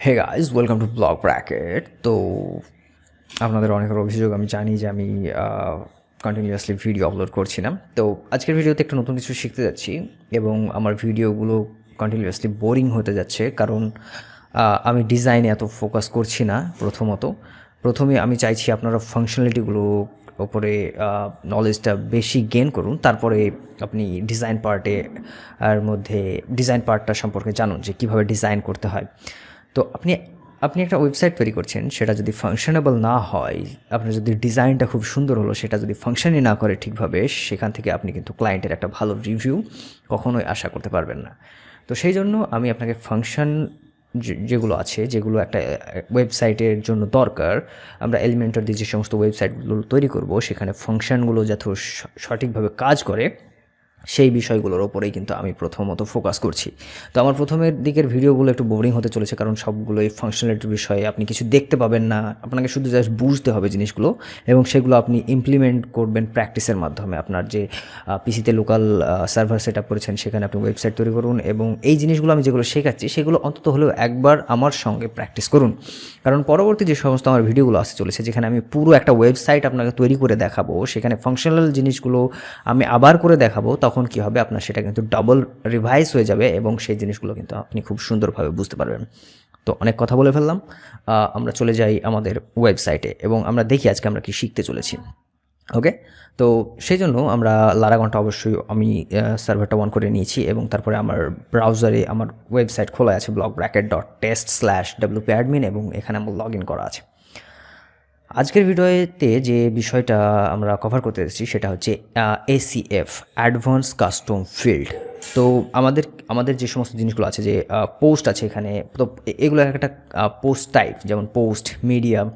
Hey guys welcome to blog bracket তো আপনাদের অনেকের অভিযোগ আমি জানি যে আমি কন্টিনিউয়াসলি ভিডিও আপলোড করছি না। তো আজকের ভিডিওতে একটু নতুন কিছু শিখতে যাচ্ছি এবং আমার ভিডিওগুলো কন্টিনিউয়াসলি বোরিং হতে যাচ্ছে কারণ আমি ডিজাইনে এত ফোকাস করছি না প্রথমত। প্রথমে আমি চাইছি আপনারা ফাংশনালিটিগুলো ওপরে নলেজটা বেশি গেন করুন। তারপরে আপনি ডিজাইন পার্টে আর মধ্যে ডিজাইন পার্টটা সম্পর্কে জানুন যে কীভাবে ডিজাইন করতে হয়। তো আপনি আপনি একটা ওয়েবসাইট তৈরি করছেন, সেটা যদি ফাংশনেবল না হয়, আপনার যদি ডিজাইনটা খুব সুন্দর হলো, সেটা যদি ফাংশনই না করে ঠিকভাবে, সেখান থেকে আপনি কিন্তু ক্লায়েন্টের একটা ভালো রিভিউ কখনোই আশা করতে পারবেন না। তো সেই জন্য আমি আপনাকে ফাংশন যেগুলো আছে, যেগুলো একটা ওয়েবসাইটের জন্য দরকার, আমরা এলিমেন্টার দিয়ে যে সমস্ত ওয়েবসাইটগুলো তৈরি করব, সেখানে ফাংশনগুলো যাতে সঠিকভাবে কাজ করে সেই বিষয়গুলোর ওপরেই কিন্তু আমি প্রথমত ফোকাস করছি। তো আমার প্রথমের দিকের ভিডিওগুলো একটু বোরিং হতে চলেছে কারণ সবগুলো এই ফাংশনালিটির বিষয়ে আপনি কিছু দেখতে পাবেন না। আপনাকে শুধু জাস্ট বুঝতে হবে জিনিসগুলো এবং সেগুলো আপনি ইমপ্লিমেন্ট করবেন প্র্যাকটিসের মাধ্যমে। আপনার যে পিসিতে লোকাল সার্ভার সেট আপ করেছেন সেখানে আপনি ওয়েবসাইট তৈরি করুন এবং এই জিনিসগুলো আমি যেগুলো শেখাচ্ছি সেগুলো অন্তত হলেও একবার আমার সঙ্গে প্র্যাকটিস করুন। কারণ পরবর্তী যে সমস্ত আমার ভিডিওগুলো আসতে চলেছে যেখানে আমি পুরো একটা ওয়েবসাইট আপনাকে তৈরি করে দেখাবো, সেখানে ফাংশনাল জিনিসগুলো আমি আবার করে দেখাবো, তখন কি হবে? আপনার সেটা কিন্তু ডাবল রিভাইজ হয়ে যাবে এবং সেই জিনিসগুলো কিন্তু আপনি খুব সুন্দরভাবে বুঝতে পারবেন। তো অনেক কথা বলে ফেললাম। আমরা চলে যাই আমাদের ওয়েবসাইটে এবং আমরা দেখি আজকে আমরা কি শিখতে চলেছি। ওকে তো সেই জন্য আমরা লারাগনটা অবশ্যই আমি সার্ভারটা অন করে নিয়েছি এবং তারপরে আমার ব্রাউজারে আমার ওয়েবসাইট খোলা আছে blog bracket dot test slash WP admin এবং এখানে আমার লগ ইন করা আছে। আজকের ভিডিওতে যে বিষয়টা আমরা কভার করতে এসেছি সেটা হচ্ছে এসিএফ অ্যাডভান্স কাস্টম ফিল্ড তো আমাদের আমাদের যে সমস্ত জিনিসগুলো আছে যে পোস্ট আছে এখানে, তো এগুলো একটা পোস্ট টাইপ যেমন পোস্ট মিডিয়াম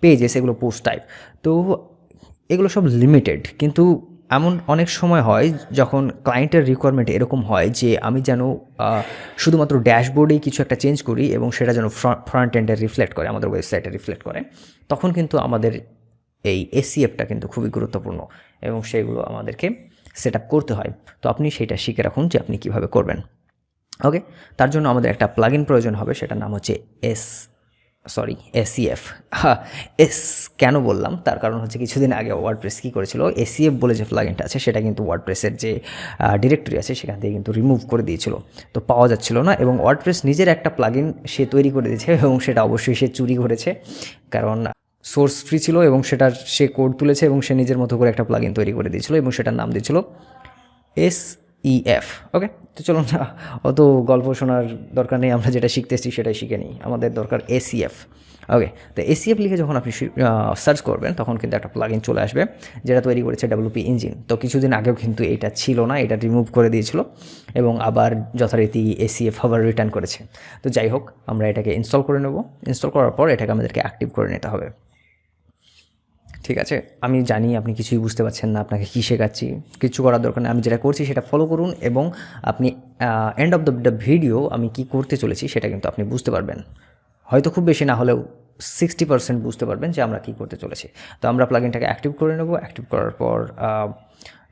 পেজেস এগুলো পোস্ট টাইপ তো এগুলো সব লিমিটেড কিন্তু এমন অনেক সময় হয় যখন ক্লায়েন্টের রিকোয়ারমেন্ট এরকম হয় যে আমি যেন শুধুমাত্র ড্যাশবোর্ডেই কিছু একটা চেঞ্জ করি এবং সেটা যেন ফ্রন্ট এন্ডে রিফ্লেক্ট করে, আমাদের ওয়েবসাইটে রিফ্লেক্ট করে, তখন কিন্তু আমাদের এই এসিএফটা কিন্তু খুবই গুরুত্বপূর্ণ এবং সেগুলো আমাদেরকে সেট করতে হয়। তো আপনি সেটা শিখে রাখুন যে আপনি কীভাবে করবেন। ওকে তার জন্য আমাদের একটা প্লাগ প্রয়োজন হবে, সেটার নাম হচ্ছে এস সরি এসিএফ এস কেন বললাম? তার কারণ হচ্ছে কিছুদিন আগে ওয়ার্ড প্রেস কী করেছিল? এসিএফ বলে যে প্লাগিনটা আছে, সেটা কিন্তু ওয়ার্ডপ্রেসের যে ডিরেক্টরি আছে, সেখান থেকে কিন্তু রিমুভ করে দিয়েছিল। তো পাওয়া যাচ্ছিল না এবং ওয়ার্ড প্রেস নিজের একটা প্লাগিন সে তৈরি করে দিয়েছে এবং সেটা অবশ্যই সে চুরি করেছে। কারণ সোর্স ফ্রি ছিল এবং সেটার সে কোড তুলেছে এবং সে নিজের মতো করে একটা প্লাগিন তৈরি করে দিয়েছিল এবং সেটার নাম দিয়েছিল এস ইএফ ওকে তো চলুন না, অত গল্প শোনার দরকার নেই, আমরা যেটা শিখতেছি সেটাই শিখে নিই। আমাদের দরকার এসিএফ ওকে তো এসিএফ লিখে যখন আপনি সার্চ করবেন, তখন কিন্তু একটা প্লাগইন চলে আসবে, যেটা তৈরি করেছে ডাব্লিউপি ইঞ্জিন তো কিছুদিন আগেও কিন্তু এটা ছিল না, এটা রিমুভ করে দিয়েছিল, এবং আবার যথারীতি এসিএফ আবার রিটার্ন করেছে। তো যাই হোক, আমরা এটাকে ইনস্টল করে নেব। ইনস্টল করার পর এটাকে আমাদেরকে অ্যাক্টিভ করে নিতে হবে। ঠিক আছে? আমি জানি আপনি কিছুই বুঝতে পারছেন না, আপনাকে কী শেখাচ্ছি কিছু করার দরকার নেই। আমি যেটা করছি সেটা ফলো করুন এবং আপনি এন্ড অফ দ্য ভিডিও আমি কি করতে চলেছি সেটা কিন্তু আপনি বুঝতে পারবেন। হয়তো খুব বেশি না হলেও সিক্সটি পার্সেন্ট বুঝতে পারবেন যে আমরা কী করতে চলেছি। তো আমরা প্লাগিনটাকে অ্যাক্টিভ করে নেব। অ্যাক্টিভ করার পর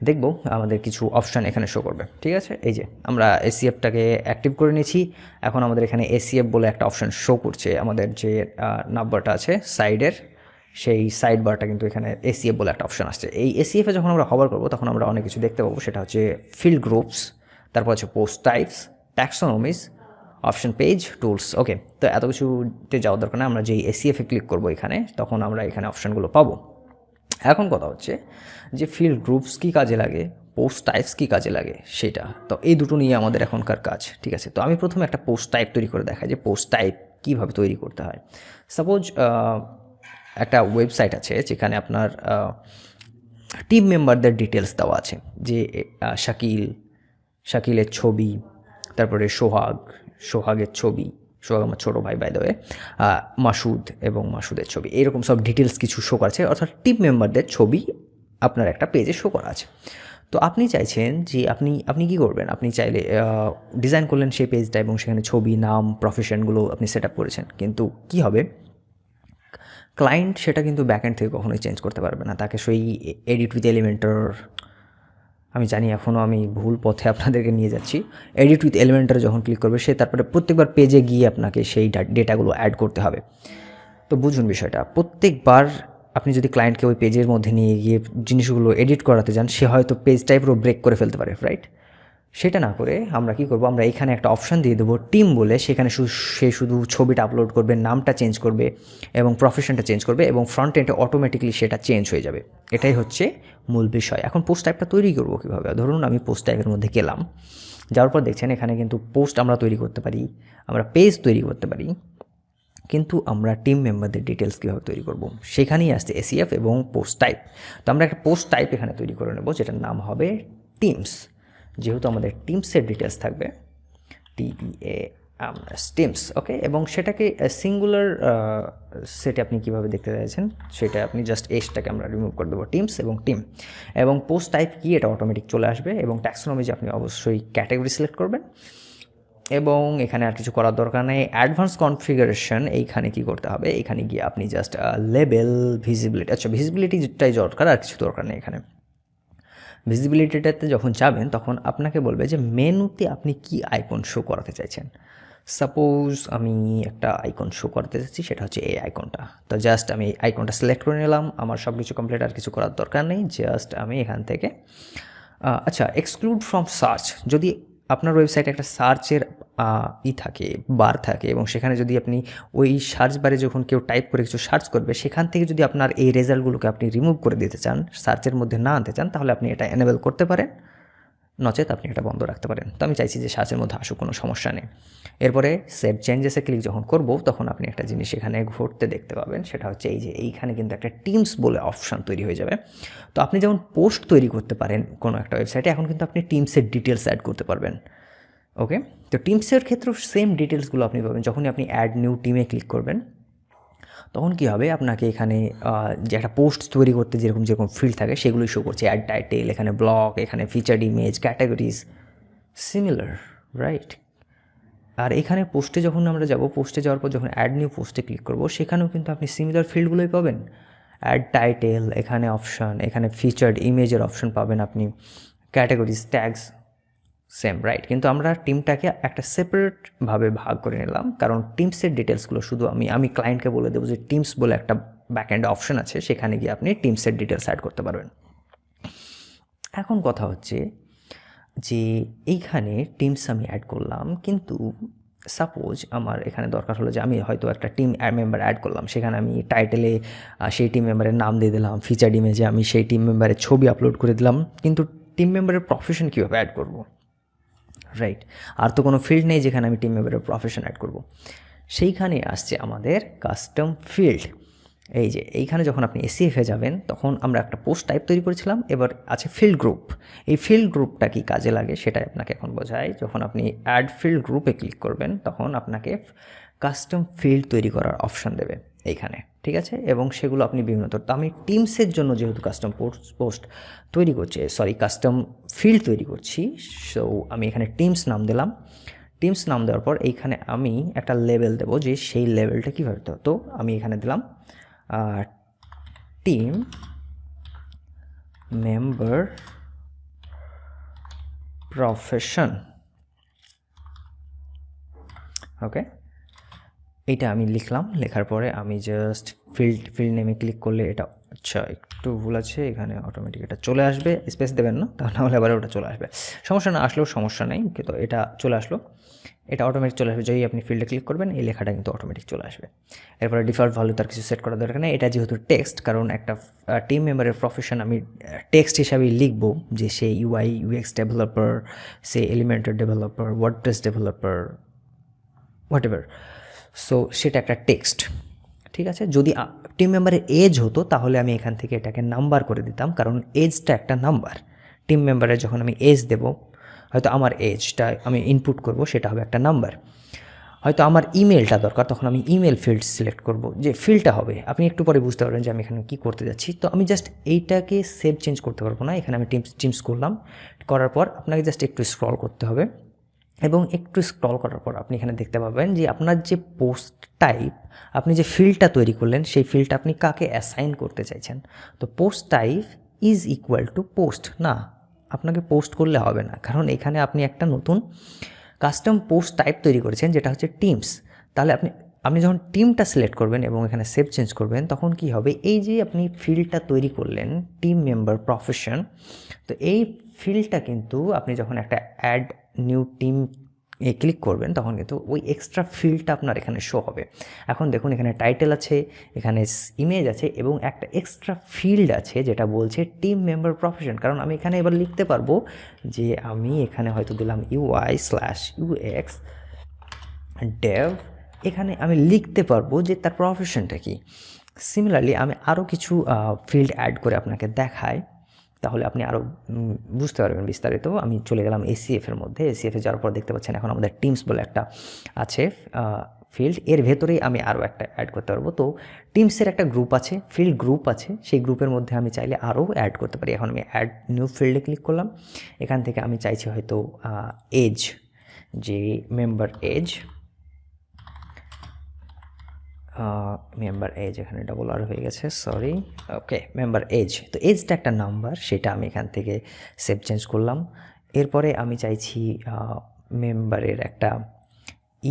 দেখব আমাদের কিছু অপশান এখানে শো করবে। ঠিক আছে? এই যে, আমরা এসিএফটাকে অ্যাক্টিভ করে নিয়েছি। এখন আমাদের এখানে এসিএফ বলে একটা অপশান শো করছে। আমাদের যে নাম্বারটা আছে সাইডের সেই সাইড বারটা কিন্তু এখানে এসিএফ বলে একটা অপশন আসছে। এই এসিএফে যখন আমরা হবার করব, তখন আমরা অনেক কিছু দেখতে পাবো। সেটা হচ্ছে ফিল্ড গ্রুপস তারপর হচ্ছে post types taxonomies option page tools okay তো এত কিছুতে যাওয়ার দরকার নেই, আমরা যেই এসিএফে ক্লিক করব এখানে, তখন আমরা এখানে অপশানগুলো পাবো। এখন কথা হচ্ছে যে ফিল্ড গ্রুপস কী কাজে লাগে পোস্ট টাইপস কী কাজে লাগে, সেটা। তো এই দুটো নিয়ে আমাদের এখনকার কাজ, ঠিক আছে? তো আমি প্রথমে একটা পোস্ট টাইপ তৈরি করে দেখাই যে পোস্ট টাইপ কীভাবে তৈরি করতে হয়। সাপোজ একটা ওয়েবসাইট আছে যেখানে আপনার টিম মেম্বারদের ডিটেলস দেওয়া আছে। যে শাকিল, শাকিলের ছবি, তারপরে সোহাগ, সোহাগের ছবি, সোহাগ আমার ছোটো ভাই বাই দেবে মাসুদ এবং মাসুদের ছবি। এরকম সব ডিটেলস কিছু শো করা আছে। অর্থাৎ টিম মেম্বারদের ছবি আপনার একটা পেজে শো করা আছে। তো আপনি চাইছেন যে, আপনি আপনি কি করবেন? আপনি চাইলে ডিজাইন করলেন সেই পেজটা এবং সেখানে ছবি, নাম প্রফেশনগুলো আপনি সেট আপ করেছেন। কিন্তু কি হবে? ক্লায়েন্ট সেটা কিন্তু ব্যাকএন্ড থেকে কখনোই চেঞ্জ করতে পারবে না। তাকে সেই এডিট উইথ এলিমেন্টার আমি জানি এখনও আমি ভুল পথে আপনাদেরকে নিয়ে যাচ্ছি। এডিট উইথ এলিমেন্টারে যখন ক্লিক করবে, সে তারপরে প্রত্যেকবার পেজে গিয়ে আপনাকে সেই ডেটাগুলো অ্যাড করতে হবে। তো বুঝুন বিষয়টা, প্রত্যেকবার আপনি যদি ক্লায়েন্টকে ওই পেজের মধ্যে নিয়ে গিয়ে জিনিসগুলো এডিট করাতে যান, সে হয়তো পেজ টাইপেরও ব্রেক করে ফেলতে পারে রাইট সেটা না করে আমরা কি করব? আমরা এখানে একটা অপশান দিয়ে দেবো টিম বলে, সেখানে সে শুধু ছবিটা আপলোড করবে, নামটা চেঞ্জ করবে এবং প্রফেশনটা চেঞ্জ করবে এবং ফ্রন্ট এন্ডে অটোমেটিকলি সেটা চেঞ্জ হয়ে যাবে। এটাই হচ্ছে মূল বিষয়। এখন পোস্ট টাইপটা তৈরি করব কীভাবে? ধরুন আমি পোস্ট টাইপের মধ্যে গেলাম, যাওয়ার পর দেখছেন এখানে কিন্তু পোস্ট আমরা তৈরি করতে পারি, আমরা পেজ তৈরি করতে পারি, কিন্তু আমরা টিম মেম্বারদের ডিটেলস কীভাবে তৈরি করব? সেখানেই আসছে এসিএফ এবং পোস্ট টাইপ তো আমরা একটা পোস্ট টাইপ এখানে তৈরি করে নেব, যেটার নাম হবে টিমস যেহেতু আমাদের টিমসের ডিটেলস থাকবে টিইএ টিমস ওকে এবং সেটাকে সিঙ্গুলার সেটে আপনি কীভাবে দেখতে চাইছেন, সেটা আপনি জাস্ট এসটাকে আমরা রিমুভ করে দেবো টিমস এবং টিম এবং পোস্ট টাইপ কি, এটা অটোমেটিক চলে আসবে এবং ট্যাক্সোনমিজে আপনি অবশ্যই ক্যাটাগরি সিলেক্ট করবেন। এবং এখানে আর কিছু করার দরকার নেই। অ্যাডভান্স কনফিগারেশন এইখানে কি করতে হবে? এখানে গিয়ে আপনি জাস্ট লেবেল ভিজিবিলিটি আচ্ছা ভিজিবিলিটিটাই দরকার, আর কিছু দরকার নেই এখানে। ভিজিবিলিটিটাতে যখন যাবেন, তখন আপনাকে বলবে যে মেনুতে আপনি কি আইকন শো করাতে চাইছেন? সাপোজ আমি একটা আইকন শো করতে চাচ্ছি, সেটা হচ্ছে এই আইকনটা তো জাস্ট আমি আইকনটা সিলেক্ট করে নিলাম, আমার সব কিছু কমপ্লিট আর কিছু করার দরকার নেই জাস্ট আমি এখান থেকে আচ্ছা এক্সক্লুড ফ্রম সার্চ যদি আপনার ওয়েবসাইটে একটা সার্চের ই থাকে, বার থাকে এবং সেখানে যদি আপনি ওই সার্চ বারে যখন কেউ টাইপ করে কিছু সার্চ করবে, সেখান থেকে যদি আপনার এই রেজাল্টগুলোকে আপনি রিমুভ করে দিতে চান সার্চের মধ্যে না আনতে চান, তাহলে আপনি এটা এনেবেল করতে পারেন। নচেত আপনি এটা বন্ধ রাখতে পারেন। তো আমি চাইছি যে সার্চের মধ্যে আসুক, কোনো সমস্যা নেই। এরপরে সেভ চেঞ্জেসে ক্লিক যখন করব, তখন আপনি একটা জিনিস এখানে ঘটতে দেখতে পাবেন, সেটা হচ্ছে এই যে এইখানে কিন্তু একটা টিমস বলে অপশান তৈরি হয়ে যাবে। তো আপনি যেমন পোস্ট তৈরি করতে পারেন কোনো একটা ওয়েবসাইটে এখন কিন্তু আপনি টিমসের ডিটেলস অ্যাড করতে পারবেন। ওকে তো টিমসের ক্ষেত্রেও সেম ডিটেলসগুলো আপনি পাবেন। যখনই আপনি অ্যাড নিউ টিমে ক্লিক করবেন, তখন কী হবে? আপনাকে এখানে যে একটা পোস্ট তৈরি করতে যেরকম যেরকম ফিল্ড থাকে, সেগুলোই শো করছে। অ্যাড টাইটেল এখানে ব্লগ এখানে featured image categories similar right আর এখানে পোস্টে যখন আমরা যাব পোস্টে যাওয়ার পর যখন অ্যাড নিউ পোস্টে ক্লিক করব, সেখানেও কিন্তু আপনি সিমিলার ফিল্ডগুলোই পাবেন। অ্যাড টাইটেল এখানে অপশান এখানে ফিচার্ড ইমেজের অপশান পাবেন আপনি। ক্যাটাগরিজ ট্যাগস সেম রাইট কিন্তু আমরা টিমটাকে একটা সেপারেটভাবে ভাগ করে নিলাম। কারণ টিমসের ডিটেলসগুলো শুধু আমি আমি ক্লায়েন্টকে বলে দেবো যে টিমস বলে একটা ব্যাক এন্ড অপশন আছে, সেখানে গিয়ে আপনি টিমসের ডিটেলস অ্যাড করতে পারবেন। এখন কথা হচ্ছে যে এইখানে টিমস আমি অ্যাড করলাম, কিন্তু সাপোজ আমার এখানে দরকার হলো যে আমি হয়তো একটা টিম মেম্বার অ্যাড করলাম, সেখানে আমি টাইটেলে সেই টিম মেম্বারের নাম দিয়ে দিলাম ফিচার ইমেজে আমি সেই টিম মেম্বারের ছবি আপলোড করে দিলাম, কিন্তু টিম মেম্বারের প্রফেশন কীভাবে অ্যাড করব? রাইট আর তো কোনো ফিল্ড নেই যেখানে আমি টিম মেম্বারের প্রফেশন অ্যাড করব। সেইখানে আসছে আমাদের কাস্টম ফিল্ড এই যে, এইখানে যখন আপনি এসিএফে যাবেন, তখন আমরা একটা পোস্ট টাইপ তৈরি করেছিলাম। এবার আছে ফিল্ড গ্রুপ এই ফিল্ড গ্রুপটা কি কাজে লাগে সেটাই আপনাকে এখন বোঝায়। যখন আপনি অ্যাড ফিল্ড গ্রুপে ক্লিক করবেন, তখন আপনাকে কাস্টম ফিল্ড তৈরি করার অপশান দেবে এইখানে। ঠিক আছে? এবং সেগুলো আপনি বিভিন্ন তো আমি টিমসের জন্য যেহেতু কাস্টম পোস্ট তৈরি করছি সরি কাস্টম ফিল্ড তৈরি করছি সো আমি এখানে টিমস নাম দিলাম। টিমস নাম দেওয়ার পর এইখানে আমি একটা লেভেল দেবো যে সেই লেভেলটা কীভাবে তো আমি এখানে দিলাম টিম মেম্বার প্রফেশন ওকে এইটা আমি লিখলাম, লেখার পরে আমি জাস্ট ফিল্ড ফিল্ড নেমে ক্লিক করলে এটা আচ্ছা একটু ভুল আছে, এখানে অটোমেটিক এটা চলে আসবে স্পেস দেবেন না, তাহলে আবার ওটা চলে আসবে। সমস্যা না আসলেও সমস্যা নেই, কিন্তু এটা চলে আসলো। এটা অটোমেটিক চলে আসবে, যেই আপনি ফিল্ডে ক্লিক করবেন, এই লেখাটা কিন্তু অটোমেটিক চলে আসবে। এরপরে ডিফল্ট ভ্যালু তার কিছু সেট করার দরকার নেই, এটা যেহেতু টেক্সট কারণ একটা টিম মেম্বারের প্রফেশন আমি টেক্সট হিসাবেই লিখব, যে সে ইউআই ইউএক্স ডেভেলপার সে elementor developer WordPress developer whatever so সেটা একটা টেক্সট ঠিক আছে? যদি টিম মেম্বারের এজ হতো, তাহলে আমি এখান থেকে এটাকে নাম্বার করে দিতাম, কারণ এজটা একটা নাম্বার টিম মেম্বারের যখন আমি এজ দেব, হয়তো আমার এজটা আমি ইনপুট করব, সেটা হবে একটা নাম্বার হয়তো আমার ইমেলটা দরকার, তখন আমি ইমেল ফিল্ড সিলেক্ট করব, যে ফিল্ডটা হবে। আপনি একটু পরে বুঝতে পারবেন যে আমি এখানে কী করতে যাচ্ছি। তো আমি জাস্ট এইটাকে সেভ চেঞ্জ করতে পারব না, এখানে আমি টিমস টিমস করলাম। করার পর আপনাকে জাস্ট একটু স্ক্রল করতে হবে। এবং একটু স্ক্রল করার পর আপনি এখানে দেখতে পাবেন যে আপনার যে পোস্ট টাইপ আপনি যে ফিল্ডটা তৈরি করলেন, সেই ফিল্ডটা আপনি কাকে অ্যাসাইন করতে চাইছেন? তো post type is equal to post না, আপনাকে পোস্ট করলে হবে না। কারণ এখানে আপনি একটা নতুন কাস্টম পোস্ট টাইপ তৈরি করেছেন, যেটা হচ্ছে টিমস তাহলে আপনি আপনি যখন টিমটা সিলেক্ট করবেন এবং এখানে সেভ চেঞ্জ করবেন, তখন কি হবে? এই যে আপনি ফিল্ডটা তৈরি করলেন টিম মেম্বার প্রফেশন তো এই ফিল্ডটা কিন্তু আপনি যখন একটা অ্যাড নিউ টিম এ ক্লিক করবেন, তখন কিন্তু ওই এক্সট্রা ফিল্ডটা আপনার এখানে শো হবে। এখন দেখুন, এখানে টাইটেল আছে, এখানে ইমেজ আছে এবং একটা এক্সট্রা ফিল্ড আছে যেটা বলছে টিম মেম্বার প্রফেশন কারণ আমি এখানে এবার লিখতে পারব যে আমি এখানে হয়তো দিলাম ইউআই স্ল্যাশ ইউএক্স ডেভ এখানে আমি লিখতে পারব যে তার প্রফেশনটা কি। সিমিলারলি আমি আরও কিছু ফিল্ড অ্যাড করে আপনাকে দেখাই। তাহলে আপনি আরও বুঝতে পারবেন বিস্তারিত। আমি চলে গেলাম এসিএফের মধ্যে। এসিএফে যাওয়ার পর দেখতে পাচ্ছেন এখন আমাদের টিমস বলে একটা আছে ফিল্ড এর ভেতরেই আমি আরও একটা অ্যাড করতে পারব। তো টিমসের একটা গ্রুপ আছে ফিল্ড গ্রুপ আছে। সেই গ্রুপের মধ্যে আমি চাইলে আরও অ্যাড করতে পারি। এখন আমি অ্যাড নিউ ফিল্ডে ক্লিক করলাম। এখান থেকে আমি চাইছি হয়তো এজ যে মেম্বার এজ মেম্বার এজ এখানে ডবল আর হয়ে গেছে সরি ওকে মেম্বার এজ তো এজটা একটা নাম্বার সেটা আমি এখান থেকে সেভ চেঞ্জ করলাম। এরপরে আমি চাইছি মেম্বারের একটা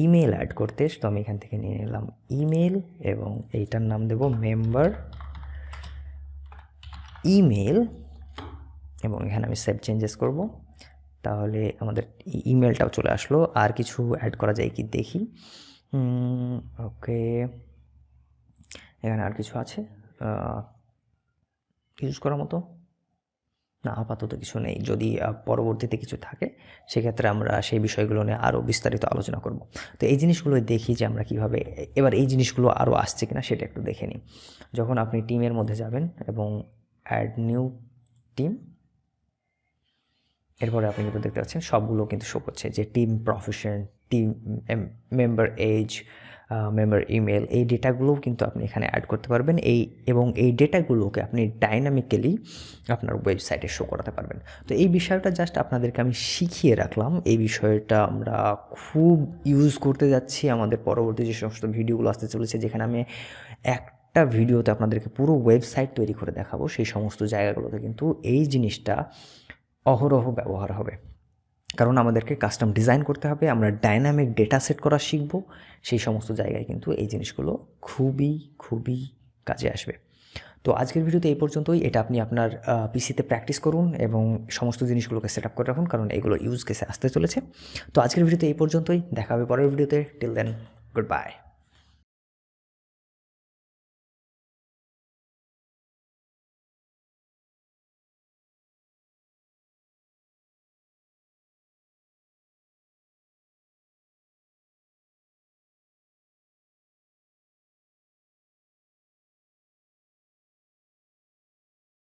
ইমেল অ্যাড করতে, তো আমি এখান থেকে নিয়ে নিলাম ইমেল এবং এইটার নাম দেব মেম্বার ইমেল এবং এখানে আমি সেভ চেঞ্জেস করব। তাহলে আমাদের ইমেলটাও চলে আসলো। আর কিছু অ্যাড করা যায় কি দেখি? ওকে এখানে আর কিছু আছে? ইউজ করার মতো? না, আপাতত কিছু নেই। যদি পরবর্তীতে কিছু থাকে, সেক্ষেত্রে আমরা সেই বিষয়গুলো নিয়ে আরও বিস্তারিত আলোচনা করব। তো এই জিনিসগুলো দেখি যে আমরা কীভাবে, এবার এই জিনিসগুলো আরও আসছে কিনা সেটা একটু দেখে নিই। যখন আপনি টিমের মধ্যে যাবেন এবং অ্যাড নিউ টিম এরপরে আপনি কিন্তু দেখতে পাচ্ছেন সবগুলো কিন্তু শো করছে, যে team profession team member as member email এই ডেটাগুলোও কিন্তু আপনি এখানে অ্যাড করতে পারবেন। এই, এবং এই ডেটাগুলোকে আপনি ডাইনামিক্যালি আপনার ওয়েবসাইটে শো করাতে পারবেন। তো এই বিষয়টা জাস্ট আপনাদেরকে আমি শিখিয়ে রাখলাম। এই বিষয়টা আমরা খুব ইউজ করতে যাচ্ছি। আমাদের পরবর্তী যে সমস্ত ভিডিওগুলো আসতে চলেছে, যেখানে আমি এক একটা ভিডিওতে আপনাদেরকে পুরো ওয়েবসাইট তৈরি করে দেখাবো, সেই সমস্ত জায়গাগুলোতে কিন্তু এই জিনিসটা অহরহ ব্যবহার হবে। কারণ আমাদেরকে কাস্টম ডিজাইন করতে হবে, আমরা ডাইনামিক ডেটা সেট করা শিখব, সেই সমস্ত জায়গায় কিন্তু এই জিনিসগুলো খুবই খুবই কাজে আসবে। তো আজকের ভিডিওতে এই পর্যন্তই। এটা আপনি আপনার পিসিতে প্র্যাকটিস করুন এবং সমস্ত জিনিসগুলোকে সেট আপ করে রাখুন, কারণ এগুলো ইউজ কেসে আসতে চলেছে। তো আজকের ভিডিওতে এই পর্যন্তই। দেখা হবে পরের ভিডিওতে। Till then good bye